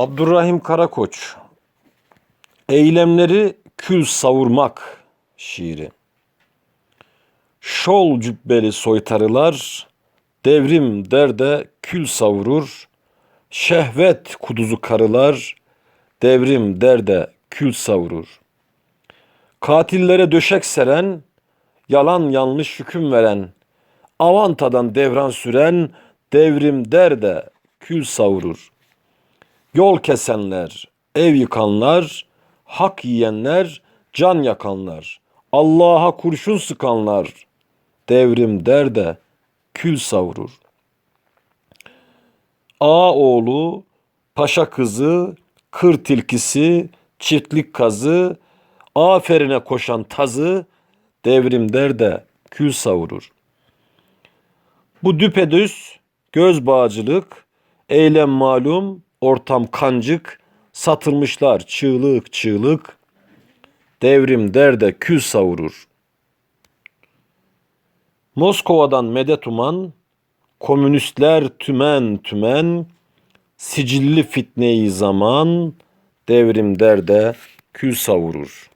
Abdurrahim Karakoç Eylemleri kül savurmak şiiri. Şol cübbeli soytarılar devrim derde kül savurur. Şehvet kuduzu karılar devrim derde kül savurur. Katillere döşek seren, yalan yanlış hüküm veren, avantadan devran süren devrim derde kül savurur. Yol kesenler, ev yıkanlar, hak yiyenler, can yakanlar, Allah'a kurşun sıkanlar, devrim derde kül savurur. Ağa oğlu, paşa kızı, kır tilkisi, çiftlik kazı, aferine koşan tazı, devrim derde kül savurur. Bu düpedüz göz bağcılık, eylem malum, ortam kancık, satılmışlar çığlık çığlık, devrim derde kül savurur. Moskova'dan medet uman, komünistler tümen tümen, sicilli fitneyi zaman, devrim derde kül savurur.